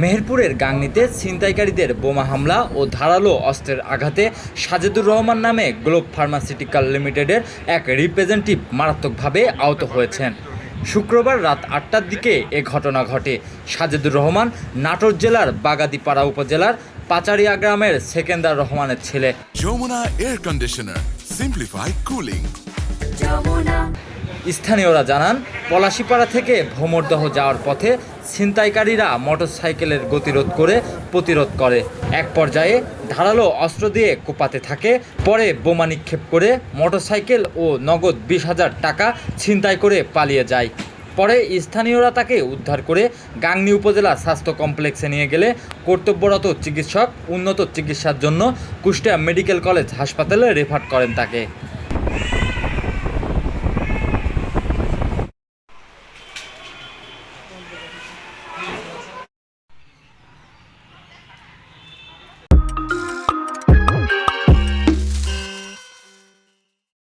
মেহেরপুরের গাংনীতে ছিনতাইকারীদের বোমা হামলা ও ধারালো অস্ত্রের আঘাতে সাজেদুর রহমান নামে গ্লোব ফার্মাসিউটিক্যাল লিমিটেডের এক রিপ্রেজেন্টেটিভ মারাত্মকভাবে আহত হয়েছেন। শুক্রবার রাত আটটার দিকে এ ঘটনা ঘটে। সাজেদুর রহমান নাটোর জেলার বাগাদিপাড়া উপজেলার পাচারিয়া গ্রামের সেকেন্দার রহমানের ছেলে। Jamuna air conditioner Simplify cooling. স্থানীয়রা জানান, পলাশিপাড়া থেকে ভোমরদহ যাওয়ার পথে ছিনতাইকারীরা মোটরসাইকেলের গতিরোধ করে প্রতিরোধ করে। এক পর্যায়ে ধারালো অস্ত্র দিয়ে কোপাতে থাকে, পরে বোমা নিক্ষেপ করে মোটরসাইকেল ও নগদ বিশ হাজার টাকা ছিনতাই করে পালিয়ে যায়। পরে স্থানীয়রা তাকে উদ্ধার করে গাংনী উপজেলা স্বাস্থ্য কমপ্লেক্সে নিয়ে গেলে কর্তব্যরত চিকিৎসক, উন্নত চিকিৎসার জন্য কুষ্টিয়া মেডিকেল কলেজ হাসপাতালে রেফার করেন তাকে।